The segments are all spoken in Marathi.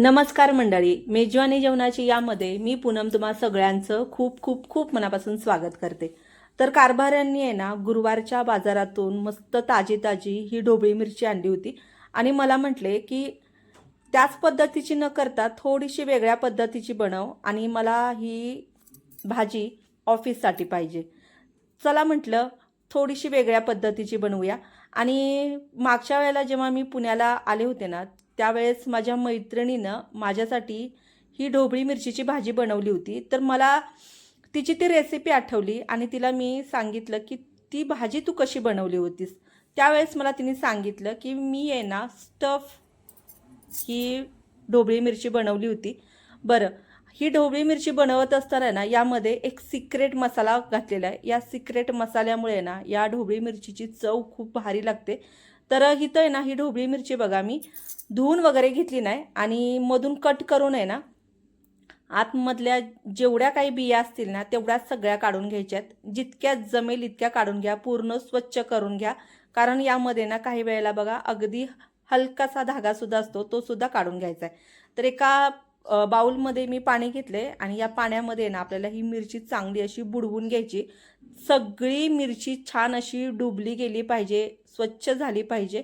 नमस्कार मंडळी मेजवानी जेवणाची यामध्ये मी पूनम तुम्हा सगळ्यांचं खूप खूप खूप मनापासून स्वागत करते. तर कारभाऱ्यांनी आहे ना गुरुवारच्या बाजारातून मस्त ताजी ताजी ही ढोबळी मिरची आणली होती. आणि मला म्हटले की त्याच पद्धतीची न करता थोडीशी वेगळ्या पद्धतीची बनव आणि मला ही भाजी ऑफिससाठी पाहिजे. चला म्हटलं थोडीशी वेगळ्या पद्धतीची बनवूया. आणि मागच्या वेळेला जेव्हा मी पुण्याला आले होते ना त्यावेळेस माझ्या मैत्रिणीनं माझ्यासाठी ही ढोबळी मिरचीची भाजी बनवली होती. तर मला तिची ती रेसिपी आठवली आणि तिला मी सांगितलं की ती भाजी तू कशी बनवली होतीस. त्यावेळेस मला तिने सांगितलं की मी आहे ना स्टफ ही ढोबळी मिरची बनवली होती. बरं ही ढोबळी मिरची बनवत असताना ना यामध्ये एक सिक्रेट मसाला घातलेला आहे. या सिक्रेट मसाल्यामुळे ना या ढोबळी मिरचीची चव खूप भारी लागते. तर इथं आहे ना ही ढोबळी मिरची बघा मी. धुवून वगैरे घेतली नाही आणि मधून कट करून आहे ना आतमधल्या जेवढ्या काही बिया असतील ना तेवढ्याच सगळ्या काढून घ्यायच्यात जितक्या जमेल इतक्या काढून घ्या पूर्ण स्वच्छ करून घ्या. कारण यामध्ये ना काही वेळेला बघा अगदी हलकासा धागासुद्धा असतो तो सुद्धा काढून घ्यायचा आहे. तर एका बाऊलमध्ये बाउलमध्ये मी पाणी घेतले आणि या पाण्यामध्ये ना आपल्याला ही मिरची चांगली अशी बुडवून घ्यायची. सगळी मिरची छान अशी डुबली गेली पाहिजे स्वच्छ झाली पाहिजे.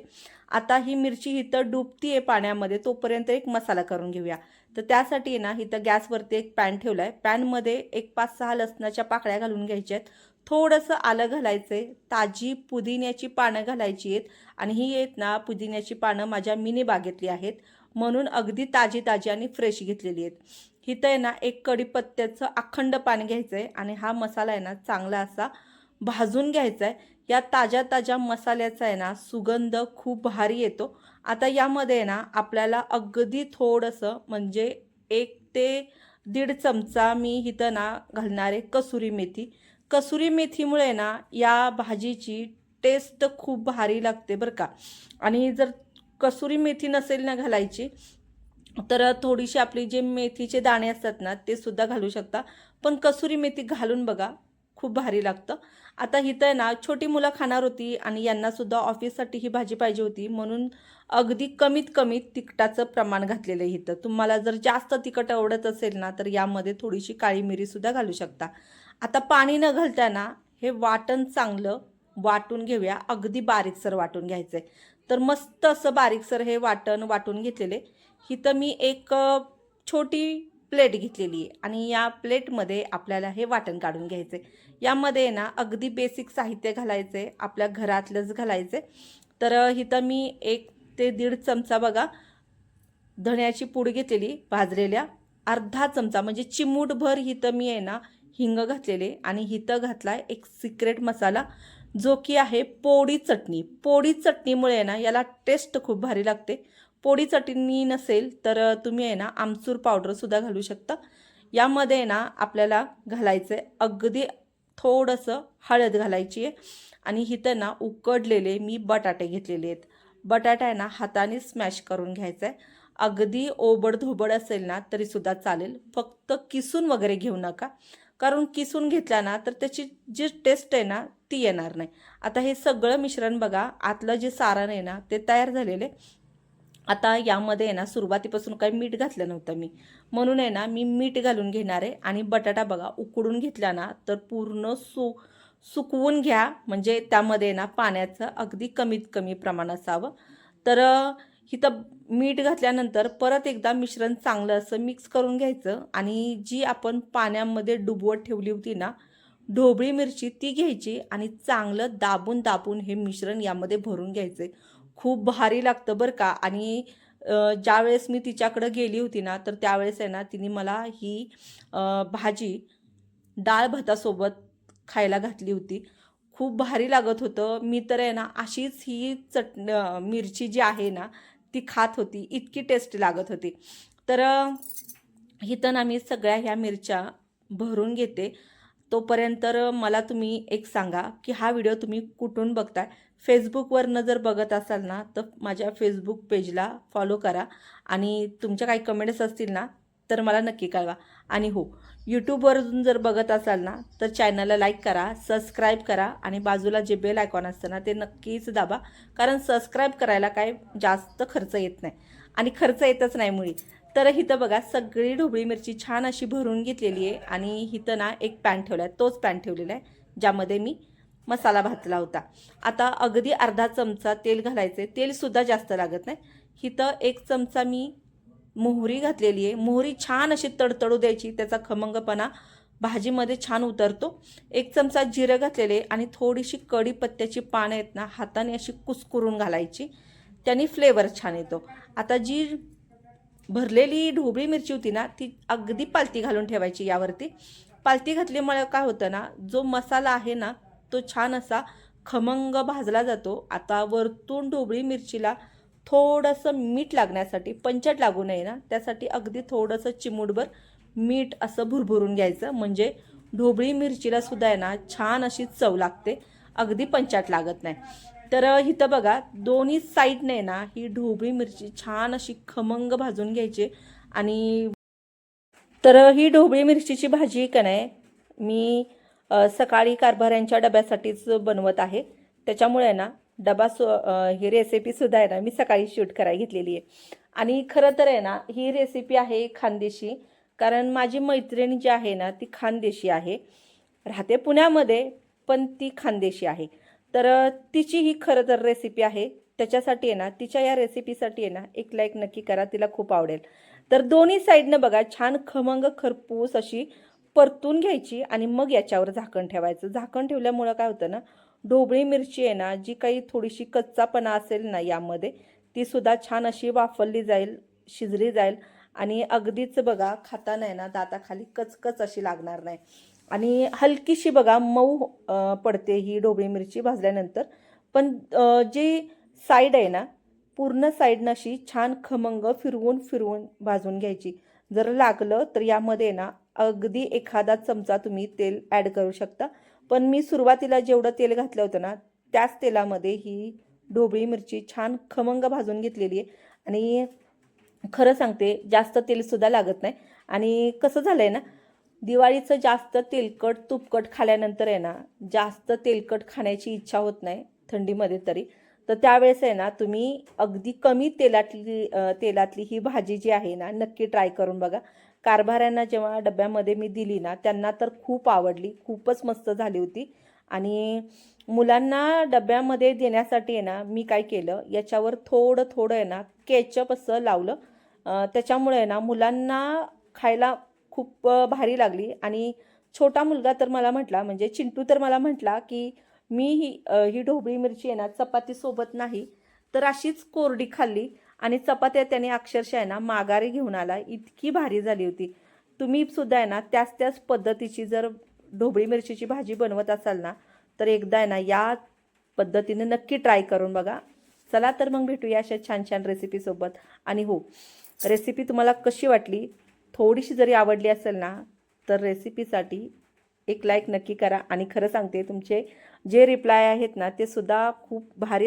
आता ही मिरची इथं डुबती आहे पाण्यामध्ये तोपर्यंत एक मसाला करून घेऊया. तर त्यासाठी ना इथं गॅसवरती एक पॅन ठेवला आहे पॅनमध्ये एक पाच सहा लसणाच्या पाकळ्या घालून घ्यायच्या आहेत. थोडंसं आलं घालायचं आहे ताजी पुदिन्याची पानं घालायची आहेत. आणि ही आहेत ना पुदिन्याची पानं माझ्या मिनी बागेतली आहेत. म्हणून अगदी ताजी ताजी आणि फ्रेश घेतलेली आहेत. इथं आहे ना एक कढीपत्त्याचं अखंड पान घ्यायचं आहे आणि हा मसाला आहे ना चांगला असा भाजून घ्यायचा आहे या ताज्या ताज्या मसाल्याचा आहे ना सुगंध खूप भारी येतो. आता यामध्ये आहे ना आपल्याला अगदी थोडंसं म्हणजे एक ते दीड चमचा मी इथं ना घालणारे कसुरी मेथी. कसुरी मेथीमुळे ना या भाजीची टेस्ट खूप भारी लागते बरं का. आणि जर कसुरी मेथी नसेल ना घालायची तर थोडीशी आपली जे मेथीचे दाणे असतात ना ते सुद्धा घालू शकता. पण कसुरी मेथी घालून बघा खूप भारी लागतं. आता इथं आहे ना छोटी मुलं खाणार होती आणि यांनासुद्धा ऑफिससाठी ही भाजी पाहिजे होती. म्हणून अगदी कमीत कमी तिखटाचं प्रमाण घातलेलं आहे इथं. तुम्हाला जर जास्त तिखट आवडत असेल ना तर यामध्ये थोडीशी काळी मिरीसुद्धा घालू शकता. आता पाणी न घालताना हे वाटण चांगलं वाटून घेऊया. अगदी बारीकसर वाटून घ्यायचं आहे तर मस्त असं बारीकसर हे वाटण वाटून घेतलेले. इथं मी एक छोटी प्लेट घेतलेली आहे. आणि या प्लेटमध्ये आपल्याला हे वाटण काढून घ्यायचे यामध्ये ना अगदी बेसिक साहित्य घालायचे आपल्या घरातलंच घालायचे तर इथं मी एक ते दीड चमचा बघा धण्याची पूड घेतलेली भाजलेल्या अर्धा चमचा. म्हणजे चिमूटभर हिथं मी आहे ना हिंग घातलेले. आणि हिथं घातला एक सिक्रेट मसाला जो की आहे पोळी चटणी. पोळी चटणीमुळे ना याला टेस्ट खूप भारी लागते. पोळी चटणी नसेल तर तुम्ही आहे ना आमचूर पावडरसुद्धा घालू शकता. यामध्ये ना आपल्याला घालायचं आहे अगदी थोडंसं हळद घालायची आहे. आणि इथं ना उकडलेले मी बटाटे घेतलेले आहेत. बटाटा आहे ना हाताने स्मॅश करून घ्यायचा आहे अगदी ओबड धोबड असेल ना तरीसुद्धा चालेल. फक्त किसून वगैरे घेऊ नका. कारण किसून घेतला ना तर त्याची जी टेस्ट आहे ना ती येणार नाही. आता हे सगळं मिश्रण बघा आतलं जे सारण आहे ना ते तयार झालेले आता यामध्ये आहे ना सुरुवातीपासून काही मीठ घातलं नव्हतं मी. म्हणून आहे ना मी मीठ घालून घेणार आहे आणि बटाटा बघा उकडून घेतला ना तर पूर्ण सु सुकवून घ्या. म्हणजे त्यामध्ये ना पाण्याचं अगदी कमीत कमी प्रमाण असावं. तर इथं मीठ घातल्यानंतर परत एकदा मिश्रण चांगलं असं मिक्स करून घ्यायचं आणि जी आपण पाण्यामध्ये डुबवत ठेवली होती ना ढोबळी मिरची ती घ्यायची आणि चांगलं दाबून दाबून हे मिश्रण यामध्ये भरून घ्यायचं खूप भारी लागतं बरं का. आणि ज्यावेळेस मी तिच्याकडं गेली होती ना तर त्यावेळेस आहे ना तिने मला ही भाजी डाळ भातासोबत खायला घातली होती. खूप भारी लागत होतं. मी तर आहे ना अशीच ही चट मिरची जी आहे ना ती खात होती. इतकी टेस्टी लागत होती. तर अ, इथं ना मी सगळ्या ह्या मिरच्या भरून घेते. तोपर्यंत मला तुम्ही एक सांगा की हा व्हिडिओ तुम्ही कुठून बघताय? फेसबुकवरनं जर बघत असाल ना तर माझ्या फेसबुक पेजला फॉलो करा आणि तुमच्या काही कमेंट्स असतील ना तर मला नक्की कळवा. आणि हो यूट्यूबवरून जर बघत असाल ना तर चॅनलला लाईक करा सबस्क्राईब करा आणि बाजूला जे बेल आयकॉन असतं ना ते नक्कीच दाबा. कारण सबस्क्राईब करायला काय जास्त खर्च येत नाही. आणि खर्च येतच नाही मुळी. तर इथं बघा सगळी ढोबळी मिरची छान अशी भरून घेतलेली आहे आणि इथं ना एक पॅन ठेवला आहे तोच पॅन ठेवलेला आहे ज्यामध्ये मी मसाला भाजला होता. आता अगदी अर्धा चमचा तेल घालायचे तेलसुद्धा जास्त लागत नाही. इथं एक चमचा मी मोहरी घातलेली आहे. मोहरी छान अशी तडतडू द्यायची. त्याचा खमंगपणा भाजीमध्ये छान उतरतो. एक चमचा जिरं घातलेले आणि थोडीशी कढीपत्त्याची पानं आहेत ना हाताने अशी कुसकुरून घालायची. त्याने फ्लेवर छान येतो. आता जी भरलेली ढोबळी मिरची होती ना ती अगदी पालती घालून ठेवायची यावरती. पालती घातल्यामुळे काय होतं ना जो मसाला आहे ना तो छान असा खमंग भाजला जातो. आता वरतून ढोबळी मिरचीला थोडंसं मीठ लागण्यासाठी पंचट लागू नये ना त्यासाठी अगदी थोडंसं चिमूटभर मीठ असं भुरभुरून घ्यायचं. म्हणजे ढोबळी मिरचीला सुद्धा आहे ना छान अशी चव लागते. अगदी पंचाट लागत नाही. तर इथं बघा दोन्ही साईडने ना ही ढोबळी मिरची छान अशी खमंग भाजून घ्यायची. आणि तर ही ढोबळी मिरचीची भाजी का नाही मी सकाळी कारभाऱ्यांच्या डब्यासाठीच बनवत आहे. त्याच्यामुळे ना डबा सु ही रेसिपीसुद्धा आहे ना मी सकाळी शूट करायला घेतलेली आहे. आणि खरं तर आहे ना ही रेसिपी आहे खानदेशी. कारण माझी मैत्रीण जी आहे ना ती खानदेशी आहे. राहते पुण्यामध्ये पण ती खानदेशी आहे. तर तिची ही खरं तर रेसिपी आहे. त्याच्यासाठी आहे ना तिच्या या रेसिपीसाठी आहे ना एक लाईक नक्की करा तिला खूप आवडेल. तर दोन्ही साईडनं बघा छान खमंग खरपूस अशी परतून घ्यायची आणि मग याच्यावर झाकण ठेवायचं. झाकण ठेवल्यामुळं काय होतं ना ढोबळी मिरची आहे ना जी काही थोडीशी कच्चापणा असेल ना यामध्ये ती सुद्धा छान अशी वाफरली जाईल शिजली जाईल आणि अगदीच बघा खाताना आहे ना दाताखाली कचकच अशी लागणार नाही. आणि हलकीशी बघा मऊ पडते ही ढोबळी मिरची भाजल्यानंतर. पण जी साईड आहे ना पूर्ण साईडनं अशी छान खमंग फिरवून फिरवून भाजून घ्यायची. जर लागलं तर यामध्ये ना अगदी एखादा चमचा तुम्ही तेल ॲड करू शकता. पण मी सुरुवातीला जेवढं तेल घातलं होतं ना त्याच तेलामध्ये ही ढोबळी मिरची छान खमंग भाजून घेतलेली आहे. आणि खरं सांगते जास्त तेलसुद्धा लागत नाही. आणि कसं झालं आहे ना दिवाळीचं जास्त तेलकट तुपकट खाल्यानंतर आहे ना जास्त तेलकट खाण्याची इच्छा होत नाही थंडीमध्ये तरी. तर त्यावेळेस आहे ना तुम्ही अगदी कमी तेलातली तेलातली ही भाजी जी आहे ना नक्की ट्राय करून बघा. कारभाऱ्यांना जेव्हा डब्यामध्ये मी दिली ना त्यांना तर खूप आवडली खूपच मस्त झाली होती. आणि मुलांना डब्यामध्ये देण्यासाठी आहे ना मी काय केलं याच्यावर थोडं थोडं आहे ना केचप असं लावलं. त्याच्यामुळे आहे ना मुलांना खायला खूप भारी लागली. आणि छोटा मुलगा तर मला म्हटला म्हणजे चिंटू तर मला म्हटला की मी ही ही ढोबळी मिरची आहे ना चपातीसोबत नाही. तर अशीच कोरडी खाल्ली. आणि चपात्या त्याने अक्षरशः आहे ना माघारी घेऊन आला. इतकी भारी झाली होती. तुम्ही सुद्धा आहे ना त्याच त्याच पद्धतीची जर ढोबळी मिरचीची भाजी बनवत असाल ना तर एकदा आहे ना या पद्धतीने नक्की ट्राय करून बघा. चला तर मग भेटूया अशा छान छान रेसिपीसोबत आणि हो रेसिपी तुम्हाला कशी वाटली? थोडीशी जरी आवडली असेल ना तर रेसिपीसाठी एक लाईक नक्की करा. आणि खरं सांगते तुमचे जे रिप्लाय आहेत ना ते सुद्धा खूप भारी